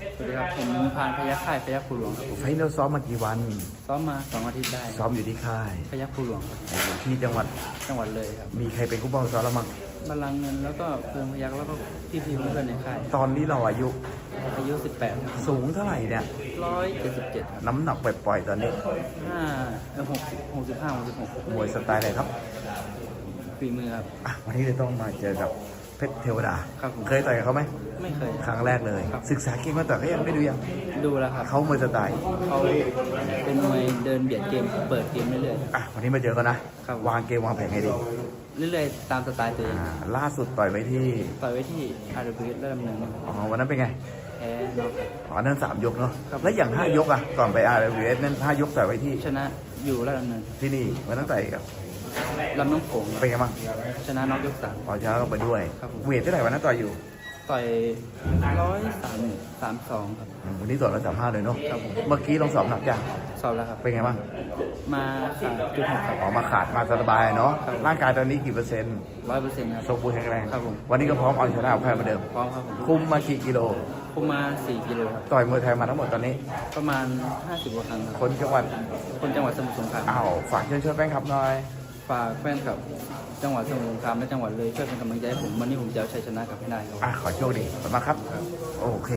สวัสดีครับผมพานพยัคฆ์ค่ายพยัคฆ์ภูหลวงครับผมไฟท์เราซ้อมมากี่วัน ซ้อมมาสองอาทิตย์ได้ซ้อมอยู่ที่ค่ายพยัคฆ์ภูหลวงครับอยู่ที่จังหวัดจังหวัดเลยครับมีใครเป็นคู่บ้องซ้อมแล้วมั้งบัลลังก์เงินแล้วก็เพื่อนพยัคฆ์แล้วก็พี่พี่ๆเพื่อนในค่ายตอนนี้เราอายุอายุ 18ครับสูงเท่าไหร่เนี่ย177ครับน้ำหนักปล่อยๆตอนนี้5เออ60 65 66มวยสไตล์อะไรครับฝีมือครับอะวันนี้เลยต้องมาเจอกับ เพชรเทวดา ครับผมเคยต่อยกับเขาไหมไม่เคย ครั้งแรกเลย ครับ ศึกษาเก่งมาต่อยเขายังไม่ดูยังดูแล้วครับเขามวยสไตล์เขาเป็นมวยเดินเบียดเกมเปิดเกมเรื่อย อะวันนี้มาเจอกันนะครับ วางเกมวางแผนให้ดีๆเรื่อยๆตามสไตล์ตัวเองอ่าล่าสุดต่อยไว้ที่ต่อยไว้ที่อาร์เดบิและดำเนินอ๋อวันนั้นเป็นไงแพ้น็อก อ๋อนั่นสามยกเนาะครับ แล้วอย่างห้ายกอะก่อนไปอาร์เอสนั่นห้ายกต่อยไว้ที่ชนะ อยู่และดำเนินที่นี่วันนั้นต่อยกับลำน้องโขงเป็นไงบ้างชนะน็อกยกสามพอเช้าก็ไปด้วยครับผม เวทเท่าไหร่วันนั้นต่อยอยู่ต่อยร้อยสามสามสองครับ อืมวันนี้ต่อยร้อยสามห้าเลยเนาะครับผม เมื่อกี้ลองสอบหนักยังสอบแล้วครับ เป็นไงบ้างมาขาดจุดหกครับ ออกมาขาดมาสบายเนาะครับ ร่างกายตอนนี้กี่เปอร์เซ็นต์ร้อยเปอร์เซ็นต์ครับ สมบูรณ์แข็งแรงครับผม วันนี้ก็พร้อมเอาชนะเอาแพ้เหมาเดิม พร้อมครับผมคุมมากี่กิโล คุมมาสี่กิโลครับ ต่อยมวยไทยมาทั้งหมดตอนนี้ ประมาณห้าสิบกว่าครั้งครับคนจังหวัด คนจังหวัดสมุทรสงครามอ้าวฝากเชิญชวนแฟนคลับหน่อยฝากแฟนคลับจังหวัดสมุทรสงครามและจังหวัดเลยช่วยเป็นกำลังใจให้ผมวันนี้ผมจะเอาชัยชนะกลับให้ได้ครับอะขอโชคดีขอบคุณมากครับ โอเค